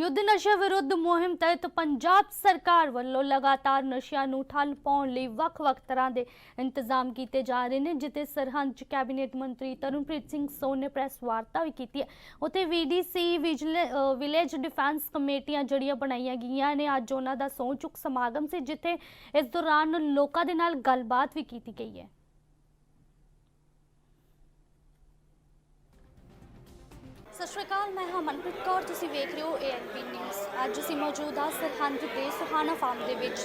ਯੁੱਧ ਨਸ਼ਾ ਵਿਰੁੱਧ ਮੁਹਿੰਮ ਤਹਿਤ ਪੰਜਾਬ ਸਰਕਾਰ ਵੱਲੋਂ ਲਗਾਤਾਰ ਨਸ਼ਿਆਂ ਨੂੰ ਠੱਲ ਪਾਉਣ ਲਈ ਵੱਖ-ਵੱਖ ਤਰ੍ਹਾਂ ਦੇ ਇੰਤਜ਼ਾਮ ਕੀਤੇ ਜਾ ਰਹੇ ਨੇ ਜਿੱਤੇ ਸਰਹੰਦ 'ਚ ਕੈਬਨਿਟ ਮੰਤਰੀ ਤਰਨਪ੍ਰੀਤ ਸਿੰਘ ਸੋਨ ਨੇ ਪ੍ਰੈਸ ਵਾਰਤਾ ਵੀ ਕੀਤੀ ਹੈ। ਉੱਥੇ ਵੀਡੀਸੀ ਵਿਲੇਜ ਡਿਫੈਂਸ ਕਮੇਟੀਆਂ ਜਿਹੜੀਆਂ ਬਣਾਈਆਂ ਗਈਆਂ ਨੇ, ਅੱਜ ਉਹਨਾਂ ਦਾ ਸਹੁੰ ਚੁੱਕ ਸਮਾਗਮ ਸੀ, ਜਿੱਥੇ ਇਸ ਦੌਰਾਨ ਲੋਕਾਂ ਦੇ ਨਾਲ ਗੱਲਬਾਤ ਵੀ ਕੀਤੀ ਗਈ ਹੈ। ਸਤਿ ਸ਼੍ਰੀ ਅਕਾਲ, ਮੈਂ ਹਾਂ ਮਨਪ੍ਰੀਤ ਕੌਰ, ਤੁਸੀਂ ਵੇਖ ਰਹੇ ਹੋ ਏਐਨਪੀ ਨਿਊਜ਼ ਅੱਜ ਅਸੀਂ ਮੌਜੂਦ ਹਾਂ ਸਰਹੰਦ ਦੇ ਸੁਹਾਣਾ ਫਾਰਮ ਦੇ ਵਿੱਚ,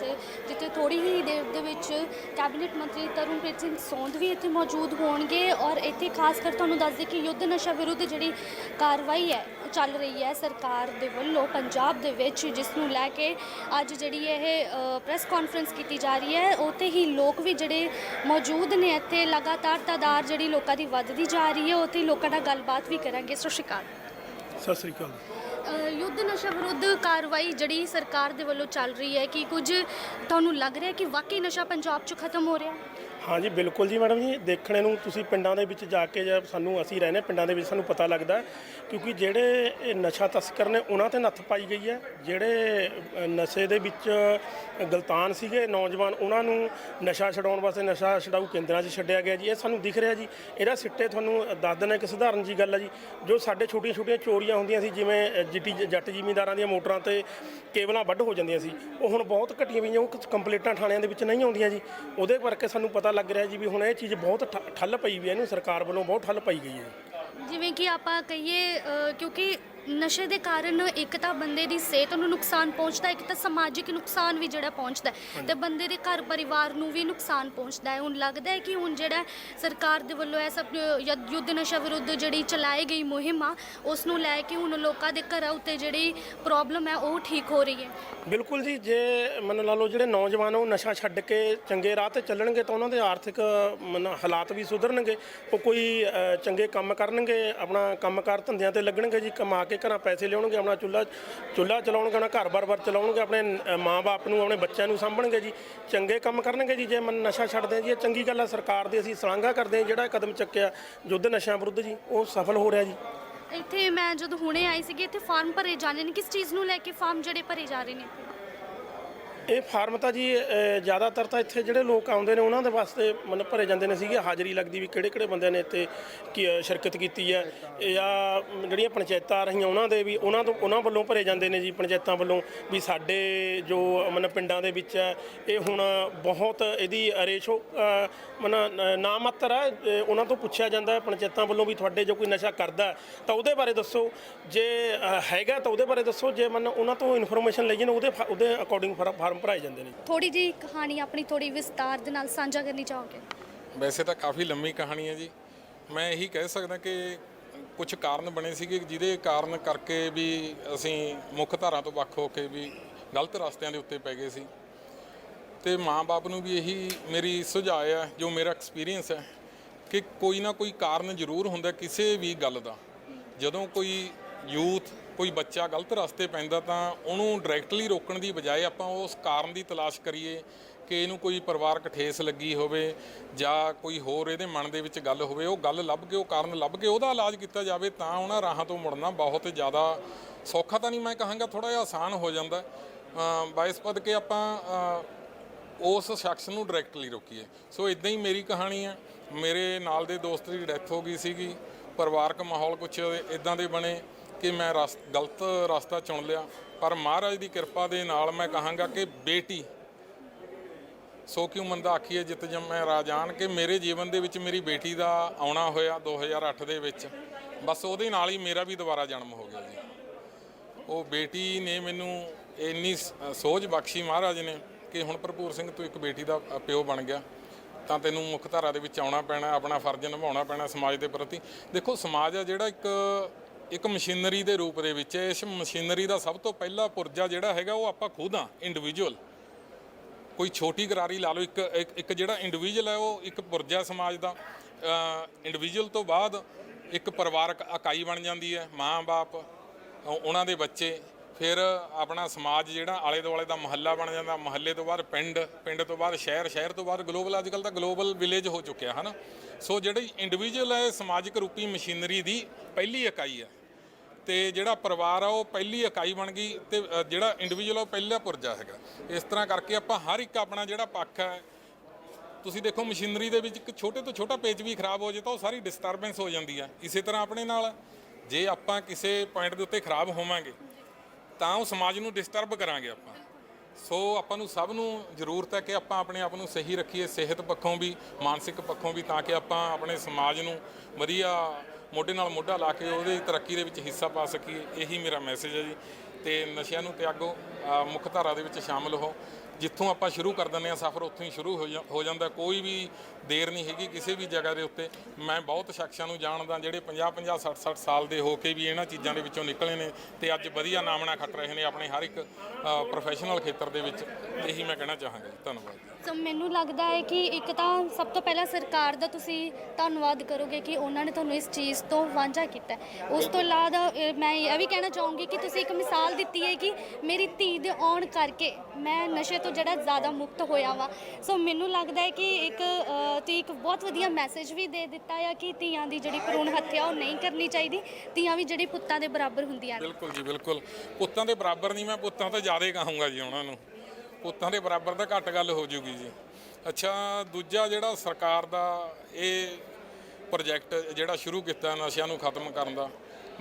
ਜਿੱਥੇ ਥੋੜੀ ਹੀ ਦੇਰ ਦੇ ਵਿੱਚ ਕੈਬਨਿਟ ਮੰਤਰੀ ਤਰੁਣਪ੍ਰੀਤ ਸਿੰਘ ਸੌਂਦ ਵੀ ਇੱਥੇ ਮੌਜੂਦ ਹੋਣਗੇ ਔਰ ਇੱਥੇ ਖਾਸ ਕਰ ਤੁਹਾਨੂੰ ਦੱਸ ਦੇ ਕਿ ਯੁੱਧ ਨਸ਼ਾ ਵਿਰੁੱਧ ਜਿਹੜੀ ਕਾਰਵਾਈ ਹੈ ਚੱਲ ਰਹੀ ਹੈ ਸਰਕਾਰ ਦੇ ਵੱਲੋਂ ਪੰਜਾਬ ਦੇ ਵਿੱਚ, ਜਿਸ ਨੂੰ ਲੈ ਕੇ ਅੱਜ ਜਿਹੜੀ ਇਹ ਪ੍ਰੈਸ ਕਾਨਫਰੰਸ ਕੀਤੀ ਜਾ ਰਹੀ ਹੈ, ਉੱਥੇ ਹੀ ਲੋਕ ਵੀ ਜਿਹੜੇ ਮੌਜੂਦ ਨੇ ਇੱਥੇ, ਲਗਾਤਾਰ ਤਾਦਾਦ ਜਿਹੜੀ ਲੋਕਾਂ ਦੀ ਵੱਧਦੀ ਜਾ ਰਹੀ ਹੈ, ਉੱਥੇ ਲੋਕਾਂ ਨਾਲ ਗੱਲਬਾਤ ਵੀ ਕਰਾਂਗੇ। ਸਤਿ ਸ਼੍ਰੀ ਅਕਾਲ। ਸਤਿ ਸ੍ਰੀ ਅਕਾਲ। ਯੁੱਧ ਨਸ਼ਾ ਵਿਰੁੱਧ ਕਾਰਵਾਈ ਜਿਹੜੀ ਸਰਕਾਰ ਦੇ ਵੱਲੋਂ ਚੱਲ ਰਹੀ ਹੈ ਕਿ ਕੁਝ ਤੁਹਾਨੂੰ ਲੱਗ ਰਿਹਾ ਕਿ ਵਾਕਈ ਨਸ਼ਾ ਪੰਜਾਬ 'ਚ ਖਤਮ ਹੋ ਰਿਹਾ? ਹਾਂਜੀ ਬਿਲਕੁਲ ਜੀ ਮੈਡਮ ਜੀ। ਦੇਖਣੇ ਨੂੰ ਤੁਸੀਂ ਪਿੰਡਾਂ ਦੇ ਵਿੱਚ ਜਾ ਕੇ ਜਾਂ ਸਾਨੂੰ ਅਸੀਂ ਰਹਿੰਦੇ ਪਿੰਡਾਂ ਦੇ ਵਿੱਚ ਸਾਨੂੰ ਪਤਾ ਲੱਗਦਾ ਕਿਉਂਕਿ ਜਿਹੜੇ ਇਹ ਨਸ਼ਾ ਤਸਕਰ ਨੇ ਉਹਨਾਂ ਤੇ ਨੱਥ ਪਾਈ ਗਈ ਹੈ। ਜਿਹੜੇ ਅ, ਨਸ਼ੇ ਦੇ ਵਿੱਚ ਗਲਤਾਨ ਸੀਗੇ ਨੌਜਵਾਨ ਉਹਨਾਂ ਨੂੰ ਨਸ਼ਾ ਛਡਾਉਣ ਵਾਸਤੇ ਨਸ਼ਾ ਛਡਾਊ ਕੇਂਦਰਾਂ 'ਚ ਛੱਡਿਆ ਗਿਆ ਜੀ। ਇਹ ਸਾਨੂੰ ਦਿਖ ਰਿਹਾ ਜੀ। ਇਹਦਾ ਸਿੱਟੇ ਤੁਹਾਨੂੰ ਦੱਸ ਦਿੰਦਾ ਇੱਕ ਸਧਾਰਨ ਜੀ ਗੱਲ ਹੈ ਜੀ। ਜੋ ਸਾਡੇ ਛੋਟੀਆਂ ਛੋਟੀਆਂ ਚੋਰੀਆਂ ਹੁੰਦੀਆਂ ਸੀ ਜਿਵੇਂ ਅ, ਜਿੱਟੀ ਜੱਟ ਜ਼ਿਮੀਂਦਾਰਾਂ ਦੀਆਂ ਮੋਟਰਾਂ ਤੇ ਕੇਬਲਾਂ ਵੱਢ ਹੋ ਜਾਂਦੀਆਂ ਸੀ, ਉਹ ਹੁਣ ਬਹੁਤ ਘਟੀਆਂ ਹੋਈਆਂ ਉਹ ਕੰਪਲੀਟਾਂ ਥਾਣਿਆਂ ਦੇ ਵਿੱਚ ਨਹੀਂ ਆਉਂਦੀਆਂ ਜੀ। ਉਹਦੇ ਕਰਕੇ ਸਾਨੂੰ ਪਤਾ ਲੱਗ ਰਿਹਾ ਜੀ ਵੀ ਹੁਣ ਇਹ ਚੀਜ਼ ਬਹੁਤ ਠ- ਠੱਲ ਪਈ ਵੀ ਹੈ, ਇਹਨੂੰ ਸਰਕਾਰ ਵੱਲੋਂ ਬਹੁਤ ਠੱਲ ਪਈ ਗਈ ਹੈ ਜਿਵੇਂ ਕਿ ਆਪਾਂ ਕਹੀਏ ਕਿਉਂਕਿ ਨਸ਼ੇ ਦੇ ਕਾਰਨ ਇੱਕ ਤਾਂ ਬੰਦੇ ਦੀ ਸਿਹਤ ਨੂੰ ਨੁਕਸਾਨ ਪਹੁੰਚਦਾ ਇੱਕ ਤਾਂ ਸਮਾਜਿਕ ਨੁਕਸਾਨ ਵੀ ਜਿਹੜਾ ਪਹੁੰਚਦਾ ਤੇ ਬੰਦੇ ਦੇ ਘਰ ਪਰਿਵਾਰ ਨੂੰ ਵੀ ਨੁਕਸਾਨ ਪਹੁੰਚਦਾ ਹੈ। ਹੁਣ ਲੱਗਦਾ ਹੈ ਕਿ ਹੁਣ ਜਿਹੜਾ ਸਰਕਾਰ ਦੇ ਵੱਲੋਂ ਇਹ ਸਭ ਯੁੱਧ- ਨਸ਼ਾ ਵਿਰੁੱਧ ਜਿਹੜੀ ਚਲਾਈ ਗਈ ਮੁਹਿੰਮ ਆ ਉਸ ਨੂੰ ਲੈ ਕੇ ਹੁਣ ਲੋਕਾਂ ਦੇ ਘਰਾਂ ਉੱਤੇ ਜਿਹੜੀ ਪ੍ਰੋਬਲਮ ਹੈ ਉਹ ਠੀਕ ਹੋ ਰਹੀ ਹੈ। ਬਿਲਕੁਲ ਜੀ ਜੇ ਮੰਨ ਲਾ ਲਓ ਜਿਹੜੇ ਨੌਜਵਾਨ ਉਹ ਨਸ਼ਾ ਛੱਡ ਕੇ ਚੰਗੇ ਰਾਹ ਤੇ ਚੱਲਣਗੇ ਤਾਂ ਉਹਨਾਂ ਦੇ ਆਰਥਿਕ ਹਾਲਾਤ ਵੀ ਸੁਧਰਨਗੇ। ਉਹ ਕੋਈ ਚੰਗੇ ਕੰਮ ਕਰਨਗੇ ਆਪਣਾ ਕੰਮਕਾਰ ਧੰਦਿਆਂ ਤੇ ਲੱਗਣਗੇ ਜੀ ਕਮਾ ਕੇ ਘਰਾਂ ਪੈਸੇ ਲਿਆਉਣਗੇ, ਆਪਣਾ ਚੁੱਲ੍ਹਾ ਚੁੱਲ੍ਹਾ ਚਲਾਉਣਗੇ, ਆਪਣਾ ਘਰ ਬਾਰ-ਬਾਰ ਚਲਾਉਣਗੇ, ਆਪਣੇ ਮਾਂ-ਬਾਪ ਨੂੰ, ਆਪਣੇ ਬੱਚਿਆਂ ਨੂੰ ਸਾਂਭਣਗੇ ਜੀ। ਚੰਗੇ ਕੰਮ ਕਰਨਗੇ ਜੀ, ਜੇ ਮਨ ਨਸ਼ਾ ਛੱਡਦੇ ਆ ਜੀ, ਇਹ ਚੰਗੀ ਗੱਲ ਆ, ਸਰਕਾਰ ਦੀ ਅਸੀਂ ਸ਼ਲਾਘਾ ਕਰਦੇ ਹਾਂ ਜਿਹੜਾ ਕਦਮ ਚੱਕਿਆ, ਯੁੱਧ ਨਸ਼ਿਆਂ ਵਿਰੁੱਧ ਜੀ, ਉਹ ਸਫਲ ਹੋ ਰਿਹਾ ਜੀ। ਇੱਥੇ ਮੈਂ ਜਦੋਂ ਹੁਣੇ ਆਈ ਸੀਗੀ, ਇੱਥੇ ਫਾਰਮ ਭਰੇ ਜਾ ਰਹੇ ਨੇ, ਕਿਸ ਚੀਜ਼ ਨੂੰ ਲੈ ਕੇ ਫਾਰਮ ਜਿਹੜੇ ਭਰੇ ਜਾ ਰਹੇ ਨੇ ਇਹ ਫਾਰਮ ਤਾਂ ਜੀ ਅ, ਜ਼ਿਆਦਾਤਰ ਤਾਂ ਇੱਥੇ ਜਿਹੜੇ ਲੋਕ ਆਉਂਦੇ ਨੇ ਉਹਨਾਂ ਦੇ ਵਾਸਤੇ ਮਤਲਬ ਭਰੇ ਜਾਂਦੇ ਨੇ ਸੀਗੇ। ਹਾਜ਼ਰੀ ਲੱਗਦੀ ਵੀ ਕਿਹੜੇ ਕਿਹੜੇ ਬੰਦਿਆਂ ਨੇ ਇੱਥੇ ਕੀ ਅ, ਸ਼ਿਰਕਤ ਕੀਤੀ ਹੈ। ਇਹ ਜਾਂ ਜਿਹੜੀਆਂ ਪੰਚਾਇਤਾਂ ਆ ਰਹੀਆਂ ਉਹਨਾਂ ਦੇ ਵੀ ਉਹਨਾਂ ਤੋਂ ਉਹਨਾਂ ਵੱਲੋਂ ਭਰੇ ਜਾਂਦੇ ਨੇ ਜੀ ਪੰਚਾਇਤਾਂ ਵੱਲੋਂ। ਵੀ ਸਾਡੇ ਜੋ ਮਤਲਬ ਪਿੰਡਾਂ ਦੇ ਵਿੱਚ ਹੈ ਇਹ ਹੁਣ ਬਹੁਤ ਇਹਦੀ ਰੇਸ਼ੋ ਮਨ ਨਾ ਮਾਤਰ ਹੈ। ਅ, ਉਹਨਾਂ ਤੋਂ ਪੁੱਛਿਆ ਜਾਂਦਾ ਹੈ ਪੰਚਾਇਤਾਂ ਵੱਲੋਂ ਵੀ ਤੁਹਾਡੇ ਜੋ ਕੋਈ ਨਸ਼ਾ ਕਰਦਾ ਹੈ, ਤਾਂ ਉਹਦੇ ਬਾਰੇ ਦੱਸੋ। ਜੇ ਅ, ਹੈਗਾ ਤਾਂ ਉਹਦੇ ਬਾਰੇ ਦੱਸੋ। ਜੇ ਮਨ ਉਹਨਾਂ ਤੋਂ ਇਨਫੋਰਮੇਸ਼ਨ ਲਈਏ ਨਾ ਉਹਦੇ ਫਾ ਉਹਦੇ ਅਕੋਰਡਿੰਗ ਫਾਰਮ ਭਰਾਏ ਜਾਂਦੇ ਨੇ ਥੋੜੀ ਜੀ ਕਹਾਣੀ ਆਪਣੀ ਥੋੜੀ ਵਿਸਤਾਰ ਦੇ ਨਾਲ ਸਾਂਝਾ ਕਰਨੀ ਚਾਹੋਗੇ? ਵੈਸੇ ਤਾਂ ਕਾਫੀ ਲੰਮੀ ਕਹਾਣੀ ਹੈ ਜੀ। ਮੈਂ ਇਹੀ ਕਹਿ ਸਕਦਾ ਕਿ ਕੁਝ ਕਾਰਨ ਬਣੇ ਸੀਗੇ ਜਿਹਦੇ ਕਾਰਨ ਕਰਕੇ ਵੀ ਅਸੀਂ ਮੁੱਖ ਧਾਰਾ ਤੋਂ ਵੱਖ ਹੋ ਕੇ ਵੀ ਗਲਤ ਰਸਤਿਆਂ ਦੇ ਉੱਤੇ ਪੈ ਗਏ ਸੀ। ਤੇ ਮਾਂ-ਬਾਪ ਨੂੰ ਵੀ ਇਹੀ ਮੇਰੀ ਸੁਝਾਅ ਹੈ ਜੋ ਮੇਰਾ ਐਕਸਪੀਰੀਅੰਸ ਹੈ ਕਿ ਕੋਈ ਨਾ ਕੋਈ ਕਾਰਨ ਜ਼ਰੂਰ ਹੁੰਦਾ ਕਿਸੇ ਵੀ ਗੱਲ ਦਾ। ਜਦੋਂ ਕੋਈ ਯੂਥ ਕੋਈ ਬੱਚਾ ਗਲਤ ਰਸਤੇ ਪੈਂਦਾ ਤਾਂ ਉਹਨੂੰ ਡਾਇਰੈਕਟਲੀ ਰੋਕਣ ਦੀ ਬਜਾਏ ਆਪਾਂ ਉਸ ਕਾਰਨ ਦੀ ਤਲਾਸ਼ ਕਰੀਏ ਕਿ ਇਹਨੂੰ ਕੋਈ ਪਰਿਵਾਰਕ ਠੇਸ ਲੱਗੀ ਹੋਵੇ ਜਾਂ ਕੋਈ ਹੋਰ ਇਹਦੇ ਮਨ ਦੇ ਵਿੱਚ ਗੱਲ ਹੋਵੇ, ਉਹ ਗੱਲ ਲੱਭ ਕੇ, ਉਹ ਕਾਰਨ ਲੱਭ ਕੇ ਉਹਦਾ ਇਲਾਜ ਕੀਤਾ ਜਾਵੇ ਤਾਂ ਉਹਨਾਂ ਰਾਹਾਂ ਤੋਂ ਮੁੜਨਾ ਬਹੁਤ ਜ਼ਿਆਦਾ ਸੌਖਾ ਤਾਂ ਨਹੀਂ ਮੈਂ ਕਹਾਂਗਾ ਥੋੜਾ ਜਿਹਾ ਆਸਾਨ ਹੋ ਜਾਂਦਾ। ਬਾਇਸ ਪਦ ਕੇ ਆਪਾਂ ਉਸ ਸ਼ਖਸ ਨੂੰ ਡਾਇਰੈਕਟਲੀ ਰੋਕੀਏ। ਸੋ ਇਦਾਂ ਹੀ ਮੇਰੀ ਕਹਾਣੀ ਹੈ ਮੇਰੇ ਨਾਲ ਦੇ ਦੋਸਤ ਦੀ ਡੈਥ ਹੋ ਗਈ ਸੀਗੀ। ਪਰਿਵਾਰਕ ਮਾਹੌਲ ਕੁਛ ਇਦਾਂ ਦੇ ਬਣੇ। ਕਿ ਮੈਂ ਰਸ, ਗਲਤ ਰਸਤਾ ਚੁਣ ਲਿਆ। ਪਰ ਮਹਾਰਾਜ ਦੀ ਕਿਰਪਾ ਦੇ ਨਾਲ ਮੈਂ ਕਹਾਂਗਾ ਕਿ ਬੇਟੀ, ਸੋ ਕਿਉਂ ਮੰਦਾ ਆਖੀਏ ਜਿੱਤ ਜਿਤ ਜੰਮੈ ਰਾਜਾਨ ਕਿ ਮੇਰੇ ਜੀਵਨ ਦੇ ਵਿੱਚ ਮੇਰੀ ਬੇਟੀ ਦਾ ਆਉਣਾ ਹੋਇਆ 2008 ਦੇ ਵਿੱਚ। ਬਸ ਉਹਦੇ ਨਾਲ ਹੀ ਮੇਰਾ ਵੀ ਦੁਬਾਰਾ ਜਨਮ ਹੋ ਗਿਆ ਜੀ। ਉਹ ਬੇਟੀ ਨੇ ਮੈਨੂੰ ਇੰਨੀ ਸ- ਸੋਝ ਬਖਸ਼ੀ ਮਹਾਰਾਜ ਨੇ ਕਿ ਹੁਣ ਭਰਪੂਰ ਸਿੰਘ ਤੂੰ ਇੱਕ ਬੇਟੀ ਦਾ ਪਿਓ ਬਣ ਗਿਆ। ਤਾਂ ਤੈਨੂੰ ਮੁੱਖ ਧਾਰਾ ਦੇ ਵਿੱਚ ਆਉਣਾ ਪੈਣਾ, ਆਪਣਾ ਫਰਜ਼ ਨਿਭਾਉਣਾ ਪੈਣਾ ਸਮਾਜ ਦੇ ਪ੍ਰਤੀ। ਦੇਖੋ, ਸਮਾਜ ਆ ਜਿਹੜਾ ਇੱਕ ਇੱਕ ਮਸ਼ੀਨਰੀ ਦੇ ਰੂਪ ਦੇ ਵਿੱਚ, ਇਸ ਮਸ਼ੀਨਰੀ ਦਾ ਸਭ ਤੋਂ ਪਹਿਲਾ ਪੁਰਜਾ ਜਿਹੜਾ ਹੈਗਾ ਉਹ ਆਪਾਂ ਖੁਦ ਆ ਇੰਡੀਵਿਜੂਅਲ ਕੋਈ ਛੋਟੀ ਕਰਾਰੀ ਲਾ ਲਓ, ਇੱਕ, ਇੱਕ- ਜਿਹੜਾ ਇੰਡੀਵਿਜੂਅਲ ਹੈ ਉਹ ਇੱਕ ਪੁਰਜਾ ਸਮਾਜ ਦਾ ਇੰਡੀਵਿਜੂਅਲ ਤੋਂ ਬਾਅਦ ਇੱਕ ਪਰਿਵਾਰਕ ਇਕਾਈ ਬਣ ਜਾਂਦੀ ਹੈ, ਮਾਂ-ਬਾਪ ਉਹਨਾਂ ਦੇ ਬੱਚੇ ਫਿਰ ਆਪਣਾ ਸਮਾਜ ਜਿਹੜਾ ਆਲੇ ਦੁਆਲੇ ਦਾ ਮਹੱਲਾ ਬਣ ਜਾਂਦਾ। ਮਹੱਲੇ ਤੋਂ ਬਾਅਦ ਪਿੰਡ ਪਿੰਡ ਤੋਂ ਬਾਅਦ ਸ਼ਹਿਰ ਸ਼ਹਿਰ ਤੋਂ ਬਾਅਦ ਗਲੋਬਲ। ਅੱਜ ਕੱਲ ਤਾਂ ਗਲੋਬਲ ਵਿਲੇਜ ਹੋ ਚੁੱਕਿਆ ਹੈ ਨਾ ਸੋ ਜਿਹੜੀ ਇੰਡੀਵਿਜੂਅਲ ਹੈ, ਸਮਾਜਿਕ ਰੂਪੀ ਮਸ਼ੀਨਰੀ ਦੀ ਪਹਿਲੀ ਇਕਾਈ ਹੈ। ਤੇ ਜਿਹੜਾ ਪਰਿਵਾਰ ਆ, ਉਹ ਪਹਿਲੀ ਇਕਾਈ ਬਣ ਗਈ ਤੇ ਜਿਹੜਾ ਇੰਡੀਵਿਜੂਅਲ ਉਹ ਪਹਿਲਾ ਪੁਰਜਾ ਹੈਗਾ। ਇਸ ਤਰ੍ਹਾਂ ਕਰਕੇ ਆਪਾਂ ਹਰ ਇੱਕ ਆਪਣਾ ਜਿਹੜਾ ਪੱਖ ਹੈ, ਤੁਸੀਂ ਦੇਖੋ ਮਸ਼ੀਨਰੀ ਦੇ ਵਿੱਚ ਇੱਕ ਛੋਟੇ ਤੋਂ ਛੋਟਾ ਪੇਚ ਵੀ ਖਰਾਬ ਹੋ ਜੇ ਤਾਂ ਉਹ ਸਾਰੀ ਡਿਸਟਰਬੈਂਸ ਹੋ ਜਾਂਦੀ ਆ ਇਸੇ ਤਰ੍ਹਾਂ ਆਪਣੇ ਨਾਲ, ਜੇ ਆਪਾਂ ਕਿਸੇ ਪੁਆਇੰਟ ਦੇ ਉੱਤੇ ਖਰਾਬ ਹੋਵਾਂਗੇ ਤਾਂ ਉਹ ਸਮਾਜ ਨੂੰ ਡਿਸਟਰਬ ਕਰਾਂਗੇ ਆਪਾਂ। ਸੋ ਆਪਾਂ ਨੂੰ ਸਭ ਨੂੰ ਜ਼ਰੂਰਤ ਹੈ ਕਿ ਆਪਾਂ ਆਪਣੇ ਆਪ ਨੂੰ ਸਹੀ ਰੱਖੀਏ, ਸਿਹਤ ਪੱਖੋਂ ਵੀ, ਮਾਨਸਿਕ ਪੱਖੋਂ ਵੀ, ਤਾਂ ਕਿ ਆਪਾਂ ਆਪਣੇ ਸਮਾਜ ਨੂੰ ਵਧੀਆ ਮੋਢੇ ਨਾਲ ਮੋਢਾ ਲਾ ਕੇ ਉਹਦੀ ਤਰੱਕੀ ਦੇ ਵਿੱਚ ਹਿੱਸਾ ਪਾ ਸਕੀਏ। ਇਹੀ ਮੇਰਾ ਮੈਸੇਜ ਹੈ ਜੀ। ਤੇ ਨਸ਼ਿਆਂ ਨੂੰ ਤਿਆਗੋ। ਮੁੱਖ ਧਾਰਾ ਦੇ ਵਿੱਚ ਸ਼ਾਮਲ ਹੋ ਜਿੱਥੋਂ ਆਪਾਂ ਸ਼ੁਰੂ ਕਰ ਦਿੰਦੇ ਆ ਸਫ਼ਰ ਉੱਥੋਂ ਹੀ ਸ਼ੁਰੂ ਹੋ ਜਾ- ਹੋ ਜਾਂਦਾ। ਕੋਈ ਵੀ ਦੇਰ ਨਹੀਂ ਹੈਗੀ ਕਿਸੇ ਵੀ ਜਗ੍ਹਾ ਦੇ ਉੱਤੇ। ਮੈਂ ਬਹੁਤ ਸ਼ਖਸਾਂ ਨੂੰ ਜਾਣਦਾ, ਜਿਹੜੇ 50 50 60 60 ਸਾਲ ਦੇ ਹੋ ਕੇ ਵੀ ਇਹਨਾਂ ਚੀਜ਼ਾਂ ਦੇ ਵਿੱਚੋਂ ਨਿਕਲੇ ਨੇ ਤੇ ਅੱਜ ਵਧੀਆ ਨਾਮਣਾ ਖੱਟ ਰਹੇ ਨੇ ਆਪਣੇ ਹਰ ਇੱਕ ਪ੍ਰੋਫੈਸ਼ਨਲ ਖੇਤਰ ਦੇ ਵਿੱਚ। ਇਹੀ ਮੈਂ ਕਹਿਣਾ ਚਾਹਾਂਗਾ ਧੰਨਵਾਦ ਸੋ ਮੈਨੂੰ ਲੱਗਦਾ ਹੈ ਕਿ ਇੱਕ ਤਾਂ ਸਭ ਤੋਂ ਪਹਿਲਾਂ ਸਰਕਾਰ ਦਾ ਤੁਸੀਂ ਧੰਨਵਾਦ ਕਰੋਗੇ ਕਿ ਉਹਨਾਂ ਨੇ ਤੁਹਾਨੂੰ ਇਸ ਚੀਜ਼ ਤੋਂ ਵਾਂਝਾ ਕੀਤਾ ਉਸ ਤੋਂ ਇਲਾਵਾ ਮੈਂ ਇਹ ਵੀ ਕਹਿਣਾ ਚਾਹੂੰਗੀ ਕਿ ਤੁਸੀਂ ਇੱਕ ਮਿਸਾਲ ਦਿੱਤੀ ਹੈ ਕਿ ਮੇਰੀ ਧੀ ਦੇ ਆਉਣ ਕਰਕੇ ਮੈਂ ਨਸ਼ੇ ਤੋਂ ਜਿਹੜਾ ਜ਼ਿਆਦਾ ਮੁਕਤ ਹੋਇਆ ਵਾ। ਸੋ ਮੈਨੂੰ ਲੱਗਦਾ ਹੈ ਕਿ ਇੱਕ ਤੁਸੀਂ ਇੱਕ ਬਹੁਤ ਵਧੀਆ ਮੈਸੇਜ ਵੀ ਦੇ ਦਿੱਤਾ ਆ ਕਿ ਧੀਆਂ ਦੀ ਜਿਹੜੀ ਭਰੂਣ ਹੱਤਿਆ ਉਹ ਨਹੀਂ ਕਰਨੀ ਚਾਹੀਦੀ। ਧੀਆਂ ਵੀ ਜਿਹੜੀ ਪੁੱਤਾਂ ਦੇ ਬਰਾਬਰ ਹੁੰਦੀਆਂ ਨੇ। ਬਿਲਕੁਲ ਜੀ, ਬਿਲਕੁਲ। ਪੁੱਤਾਂ ਦੇ ਬਰਾਬਰ ਨਹੀਂ, ਮੈਂ ਪੁੱਤਾਂ ਤੋਂ ਜ਼ਿਆਦਾ ਕਹਾਂਗਾ ਜੀ ਉਹਨਾਂ ਨੂੰ। ਪੁੱਤਾਂ ਦੇ ਬਰਾਬਰ ਤਾਂ ਘੱਟ ਗੱਲ ਹੋ ਜੂਗੀ ਜੀ। ਅੱਛਾ, ਦੂਜਾ ਜਿਹੜਾ ਸਰਕਾਰ ਦਾ ਇਹ ਪ੍ਰੋਜੈਕਟ ਜਿਹੜਾ ਸ਼ੁਰੂ ਕੀਤਾ ਨਸ਼ਿਆਂ ਨੂੰ ਖਤਮ ਕਰਨ ਦਾ,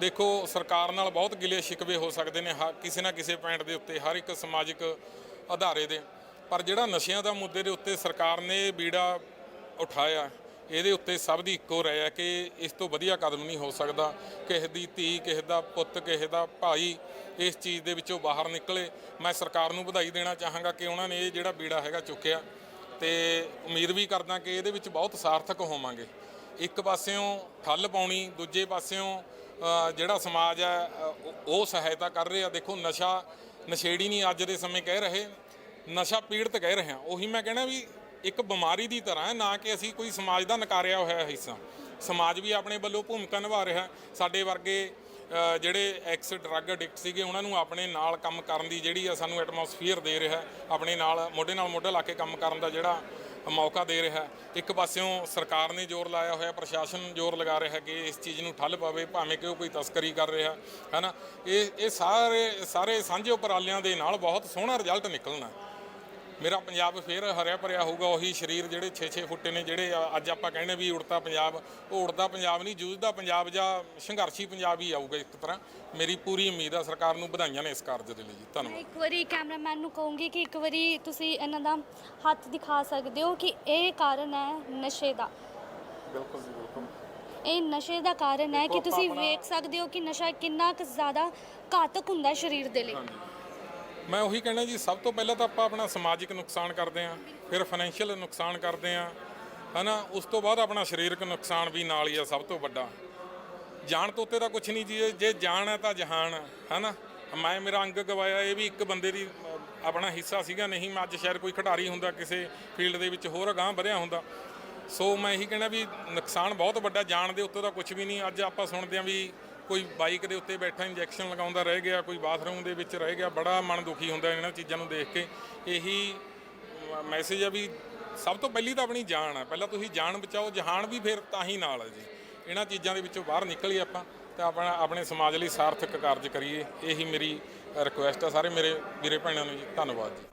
ਦੇਖੋ ਸਰਕਾਰ ਨਾਲ ਬਹੁਤ ਗਿਲੇ ਸ਼ਿਕਵੇ ਹੋ ਸਕਦੇ ਨੇ ਹ- ਕਿਸੇ ਨਾ ਕਿਸੇ ਪੁਆਇੰਟ ਦੇ ਉੱਤੇ। ਹਰ ਇੱਕ ਸਮਾਜਿਕ ਆਧਾਰੇ ਦੇ। ਪਰ ਜਿਹੜਾ ਨਸ਼ਿਆਂ ਦਾ ਮੁੱਦੇ ਦੇ ਉੱਤੇ ਸਰਕਾਰ ਨੇ ਬੀੜਾ ਉਠਾਇਆ, ਇਹਦੇ ਉੱਤੇ ਸਭ ਦੀ ਇੱਕੋ ਰਾਏ ਹੈ ਕਿ ਇਸ ਤੋਂ ਵਧੀਆ ਕਦਮ ਨਹੀਂ ਹੋ ਸਕਦਾ। ਕਿਸੇ ਦੀ ਧੀ, ਕਿਸੇ ਦਾ ਪੁੱਤ, ਕਿਸੇ ਦਾ ਭਾਈ ਇਸ ਚੀਜ਼ ਦੇ ਵਿੱਚੋਂ ਬਾਹਰ ਨਿਕਲੇ। ਮੈਂ ਸਰਕਾਰ ਨੂੰ ਵਧਾਈ ਦੇਣਾ ਚਾਹਾਂਗਾ ਕਿ ਉਹਨਾਂ ਨੇ ਇਹ ਜਿਹੜਾ ਬੀੜਾ ਹੈਗਾ ਚੁੱਕਿਆ ਤੇ ਉਮੀਦ ਵੀ ਕਰਦਾ ਕਿ ਇਹਦੇ ਵਿੱਚ ਬਹੁਤ ਸਾਰਥਕ ਹੋਵਾਂਗੇ। ਇੱਕ ਪਾਸਿਓਂ ਠੱਲ ਪਾਉਣੀ, ਦੂਜੇ ਪਾਸਿਓਂ ਜਿਹੜਾ ਸਮਾਜ ਹੈ ਉਹ ਸਹਾਇਤਾ ਕਰ ਰਿਹਾ। ਦੇਖੋ, ਨਸ਼ਾ ਨਸ਼ੇੜੀ ਨਹੀਂ ਅੱਜ ਦੇ ਸਮੇਂ ਕਹਿ ਰਹੇ, ਨਸ਼ਾ ਪੀੜਤ ਕਹਿ ਰਹੇ ਹਾਂ। ਉਹੀ ਮੈਂ ਕਹਿਣਾ ਵੀ ਇੱਕ ਬਿਮਾਰੀ ਦੀ ਤਰ੍ਹਾਂ ਹੈ, ਨਾ ਕਿ ਅਸੀਂ ਕੋਈ ਸਮਾਜ ਦਾ ਨਕਾਰਿਆ ਹੋਇਆ ਹਿੱਸਾ। ਸਮਾਜ ਵੀ ਆਪਣੇ ਵੱਲੋਂ ਭੂਮਿਕਾ ਨਿਭਾ ਰਿਹਾ ਸਾਡੇ ਵਰਗੇ ਜਿਹੜੇ ਐਕਸ ਡਰੱਗ ਐਡਿਕਟ ਸੀਗੇ, ਉਹਨਾਂ ਨੂੰ ਆਪਣੇ ਨਾਲ ਕੰਮ ਕਰਨ ਦੀ ਜਿਹੜੀ ਆ ਸਾਨੂੰ ਐਟਮੋਸਫੀਅਰ ਦੇ ਰਿਹਾ ਆਪਣੇ ਨਾਲ, ਮੋਢੇ ਨਾਲ ਮੋਢਾ ਲਾ ਕੇ ਕੰਮ ਕਰਨ ਦਾ ਜਿਹੜਾ ਮੌਕਾ ਦੇ ਰਿਹਾ ਇੱਕ ਪਾਸਿਓਂ ਸਰਕਾਰ ਨੇ ਜ਼ੋਰ ਲਾਇਆ ਹੋਇਆ, ਪ੍ਰਸ਼ਾਸਨ ਜ਼ੋਰ ਲਗਾ ਰਿਹਾ ਕਿ ਇਸ ਚੀਜ਼ ਨੂੰ ਠੱਲ ਪਾਵੇ, ਭਾਵੇਂ ਕਿ ਉਹ ਕੋਈ ਤਸਕਰੀ ਕਰ ਰਿਹਾ ਹੈ ਨਾ ਇਹ ਇਹ ਸਾਰੇ ਸਾਰੇ ਸਾਂਝੇ ਉਪਰਾਲਿਆਂ ਦੇ ਨਾਲ ਬਹੁਤ ਸੋਹਣਾ ਰਿਜ਼ਲਟ ਨਿਕਲਣਾ ਮੇਰਾ ਪੰਜਾਬ ਫੇਰ ਹਰਿਆ ਭਰਿਆ ਹੋਊਗਾ ਉਹੀ ਸਰੀਰ ਜਿਹੜੇ 6-6 ਫੁੱਟੇ ਨੇ ਜਿਹੜੇ ਅੱਜ ਆਪਾਂ ਕਹਿੰਦੇ ਵੀ ਉੜਤਾ ਪੰਜਾਬ ਉਹ ਉੜਦਾ ਪੰਜਾਬ ਨਹੀਂ ਜੂਝਦਾ ਪੰਜਾਬ ਜਾਂ ਸੰਘਰਸ਼ੀ ਪੰਜਾਬ ਹੀ ਆਊਗਾ ਇੱਕ ਤਰ੍ਹਾਂ। ਮੇਰੀ ਪੂਰੀ ਉਮੀਦ ਆ ਸਰਕਾਰ ਨੂੰ ਵਧਾਈਆਂ ਨੇ ਇਸ ਕਾਰਜ ਦੇ ਲਈ ਧੰਨਵਾਦ। ਇੱਕ ਵਾਰੀ ਕੈਮਰਾਮੈਨ ਨੂੰ ਕਹੂੰਗੀ ਕਿ ਇੱਕ ਵਾਰੀ ਤੁਸੀਂ ਇਹਨਾਂ ਦਾ ਹੱਥ ਦਿਖਾ ਸਕਦੇ ਹੋ ਕਿ ਇਹ ਕਾਰਨ ਹੈ ਨਸ਼ੇ ਦਾ। ਬਿਲਕੁਲ ਜੀ ਬਿਲਕੁਲ। ਇਹ ਨਸ਼ੇ ਦਾ ਕਾਰਨ ਹੈ ਕਿ ਤੁਸੀਂ ਵੇਖ ਸਕਦੇ ਹੋ ਕਿ ਨਸ਼ਾ ਕਿੰਨਾ ਕੁ ਜ਼ਿਆਦਾ ਘਾਤਕ ਹੁੰਦਾ ਸਰੀਰ ਦੇ ਲਈ। ਮੈਂ ਉਹੀ ਕਹਿਣਾ ਜੀ, ਸਭ ਤੋਂ ਪਹਿਲਾਂ ਤਾਂ ਆਪਾਂ ਆਪਣਾ ਸਮਾਜਿਕ ਨੁਕਸਾਨ ਕਰਦੇ ਆਂ ਫਿਰ ਫਾਈਨੈਂਸ਼ੀਅਲ ਨੁਕਸਾਨ ਕਰਦੇ ਆਂ ਹਨਾ? ਉਸ ਤੋਂ ਬਾਅਦ ਆਪਣਾ ਸਰੀਰਕ ਨੁਕਸਾਨ ਵੀ ਨਾਲ ਹੀ ਆ, ਸਭ ਤੋਂ ਵੱਡਾ। ਜਾਣ ਤੋਂ ਉੱਤੇ ਤਾਂ ਕੁਝ ਨਹੀਂ ਜੀ ਜੇ ਜਾਣ ਹੈ ਤਾਂ ਜਹਾਨ ਹੈ ਹਨਾ? ਮੈਂ, ਮੇਰਾ ਅੰਗ ਗਵਾਇਆ, ਇਹ ਵੀ ਇੱਕ ਬੰਦੇ ਦੀ ਆਪਣਾ ਹਿੱਸਾ ਸੀਗਾ, ਨਹੀਂ ਮੈਂ ਅੱਜ ਸ਼ਾਇਦ ਕੋਈ ਖਿਡਾਰੀ ਹੁੰਦਾ, ਕਿਸੇ ਫੀਲਡ ਦੇ ਵਿੱਚ ਹੋਰ ਅਗਾਂਹ ਵਧਿਆ ਹੁੰਦਾ। ਸੋ ਮੈਂ ਇਹੀ ਕਹਿਣਾ ਵੀ ਨੁਕਸਾਨ ਬਹੁਤ ਵੱਡਾ, ਜਾਣ ਦੇ ਉੱਤੇ ਤਾਂ ਕੁਝ ਵੀ ਨਹੀਂ, ਅੱਜ ਆਪਾਂ ਸੁਣਦੇ ਆਂ ਵੀ ਕੋਈ ਬਾਈਕ ਦੇ ਉੱਤੇ ਬੈਠਾ, ਇੰਜੈਕਸ਼ਨ ਲਗਾਉਂਦਾ ਰਹਿ ਗਿਆ, ਕੋਈ ਬਾਥਰੂਮ ਦੇ ਵਿੱਚ ਰਹਿ ਗਿਆ, ਬੜਾ ਮਨ ਦੁਖੀ ਹੁੰਦਾ ਇਹਨਾਂ ਚੀਜ਼ਾਂ ਨੂੰ ਦੇਖ ਕੇ। ਇਹੀ ਮੈਸੇਜ ਆ ਵੀ ਸਭ ਤੋਂ ਪਹਿਲੀ ਤਾਂ ਆਪਣੀ ਜਾਨ ਆ। ਪਹਿਲਾਂ ਤੁਸੀਂ ਜਾਨ ਬਚਾਓ, ਜਹਾਨ ਵੀ ਫਿਰ ਤਾਂ ਹੀ ਨਾਲ ਹੈ ਜੀ। ਇਹਨਾਂ ਚੀਜ਼ਾਂ ਦੇ ਵਿੱਚੋਂ ਬਾਹਰ ਨਿਕਲੀਏ ਆਪਾਂ ਤਾਂ ਆਪਣਾ, ਆਪਣੇ ਸਮਾਜ ਲਈ ਸਾਰਥਕ ਕਾਰਜ ਕਰੀਏ। ਇਹੀ ਮੇਰੀ ਰਿਕੁਐਸਟ ਆ। ਸਾਰੇ ਮੇਰੇ ਵੀਰੇ ਭੈਣਾਂ ਨੂੰ ਜੀ, ਧੰਨਵਾਦ ਜੀ।